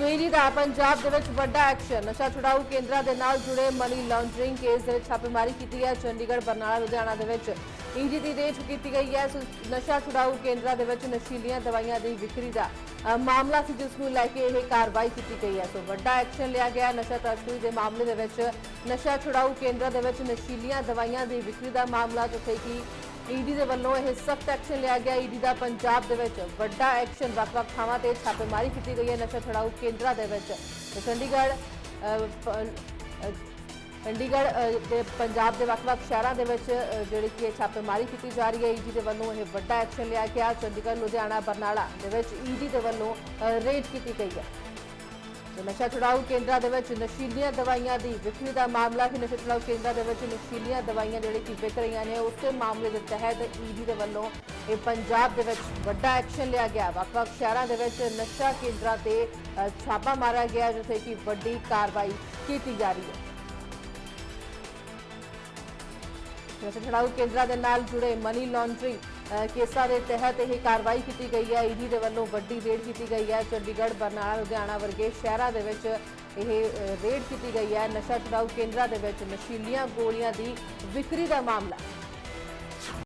ਸਵੇਰੀ ਦਾ ਪੰਜਾਬ ਦੇ ਵਿੱਚ ਵੱਡਾ ਐਕਸ਼ਨ। ਨਸ਼ਾ ਛੁਡਾਊ ਕੇਂਦਰਾਂ ਦੇ ਨਾਲ ਜੁੜੇ ਮਨੀ ਲਾਂਡਰਿੰਗ ਕੇਸ ਦੇ ਵਿੱਚ ਛਾਪੇਮਾਰੀ ਕੀਤੀ ਹੈ। ਚੰਡੀਗੜ੍ਹ, ਬਰਨਾਲਾ, ਲੁਧਿਆਣਾ ਦੇ ਵਿੱਚ ਈਡੀ ਦੀ ਰੇਡ ਕੀਤੀ ਗਈ ਹੈ। ਸੋ ਨਸ਼ਾ ਛੁਡਾਊ ਕੇਂਦਰਾਂ ਦੇ ਵਿੱਚ ਨਸ਼ੀਲੀਆਂ ਦਵਾਈਆਂ ਦੀ ਵਿਕਰੀ ਦਾ ਮਾਮਲਾ ਸੀ ਜਿਸ ਨੂੰ ਲੈ ਕੇ ਇਹ ਕਾਰਵਾਈ ਕੀਤੀ ਗਈ ਹੈ। ਸੋ ਵੱਡਾ ਐਕਸ਼ਨ ਲਿਆ ਗਿਆ ਨਸ਼ਾ ਤਸਕਰੀ ਦੇ ਮਾਮਲੇ ਦੇ ਵਿੱਚ ਨਸ਼ਾ ਛੁਡਾਊ ਕੇਂਦਰਾਂ ਦੇ ਵਿੱਚ ਨਸ਼ੀਲੀਆਂ ਦਵਾਈਆਂ ਦੀ ਵਿਕਰੀ ਦਾ ਮਾਮਲਾ, ਜਿੱਥੇ ਕਿ ਈਡੀ ਦੇ ਵੱਲੋਂ ਇਹ ਸਖਤ ਐਕਸ਼ਨ ਲਿਆ ਗਿਆ। ਈਡੀ ਦਾ ਪੰਜਾਬ ਦੇ ਵਿੱਚ ਵੱਡਾ ਐਕਸ਼ਨ ਵੱਖ-ਵੱਖ ਥਾਵਾਂ ਤੇ ਛਾਪੇਮਾਰੀ ਕੀਤੀ ਗਈ ਹੈ ਨਸ਼ਾ ਛੁਡਾਊ ਕੇਂਦਰਾਂ ਦੇ ਵਿੱਚ। ਚੰਡੀਗੜ੍ਹ ਚੰਡੀਗੜ੍ਹ ਅ, ਪੰਜਾਬ ਦੇ ਵੱਖ-ਵੱਖ ਸ਼ਹਿਰਾਂ ਦੇ ਵਿੱਚ ਜਿਹੜੀ ਕਿ ਇਹ ਛਾਪੇਮਾਰੀ ਕੀਤੀ ਜਾ ਰਹੀ ਹੈ। ਈਡੀ ਦੇ ਵੱਲੋਂ ਇਹ ਵੱਡਾ ਐਕਸ਼ਨ ਲਿਆ ਗਿਆ। ਚੰਡੀਗੜ੍ਹ ਲੁਧਿਆਣਾ ਬਰਨਾਲਾ ਦੇ ਵਿੱਚ ਈਡੀ ਦੇ ਵੱਲੋਂ ਅ, ਰੇਡ ਕੀਤੀ ਗਈ ਹੈ। ਤੇ ਨਸ਼ਾ ਛੁਡਾਊ ਕੇਂਦਰਾਂ ਦੇ ਵਿੱਚ ਨਸ਼ੀਲੀਆਂ ਦਵਾਈਆਂ ਦੀ ਵਿਕਰੀ ਦਾ ਮਾਮਲਾ ਹੈ ਨਸ਼ਾ ਛੁਡਾਊ ਕੇਂਦਰਾਂ ਦੇ ਵਿੱਚ ਨਸ਼ੀਲੀਆਂ ਦਵਾਈਆਂ ਜਿਹੜੇ ਕਿ ਵਿਕ ਰਹੀਆਂ ਨੇ, ਉਸੇ ਮਾਮਲੇ ਦੇ ਤਹਿਤ ਈਡੀ ਦੇ ਵੱਲੋਂ ਇਹ ਪੰਜਾਬ ਦੇ ਵਿੱਚ ਵੱਡਾ ਐਕਸ਼ਨ ਲਿਆ ਗਿਆ। ਵੱਖ-ਵੱਖ ਸ਼ਹਿਰਾਂ ਦੇ ਵਿੱਚ ਨਸ਼ਾ ਕੇਂਦਰਾਂ ਤੇ ਛਾਪਾ ਮਾਰਿਆ ਗਿਆ, ਜਿੱਥੇ ਕਿ ਵੱਡੀ ਕਾਰਵਾਈ ਕੀਤੀ ਜਾ ਰਹੀ ਹੈ। ਨਸ਼ਾ ਛੁਡਾਊ ਕੇਂਦਰਾਂ ਦੇ ਨਾਲ ਜੁੜੇ ਮਨੀ ਲਾਂਡਰਿੰਗ ਕੇਸਾਂ ਦੇ ਤਹਿਤ ਇਹ ਕਾਰਵਾਈ ਕੀਤੀ ਗਈ ਹੈ। ਈਡੀ ਦੇ ਵੱਲੋਂ ਵੱਡੀ ਰੇਡ ਕੀਤੀ ਗਈ ਹੈ। ਚੰਡੀਗੜ੍ਹ, ਬਰਨਾਲਾ, ਲੁਧਿਆਣਾ ਵਰਗੇ ਸ਼ਹਿਰਾਂ ਦੇ ਵਿੱਚ ਇਹ ਰੇਡ ਕੀਤੀ ਗਈ ਹੈ। ਨਸ਼ਾ ਛੁਡਾਊ ਕੇਂਦਰਾਂ ਦੇ ਵਿੱਚ ਨਸ਼ੀਲੀਆਂ ਗੋਲੀਆਂ ਦੀ ਵਿਕਰੀ ਦਾ ਮਾਮਲਾ।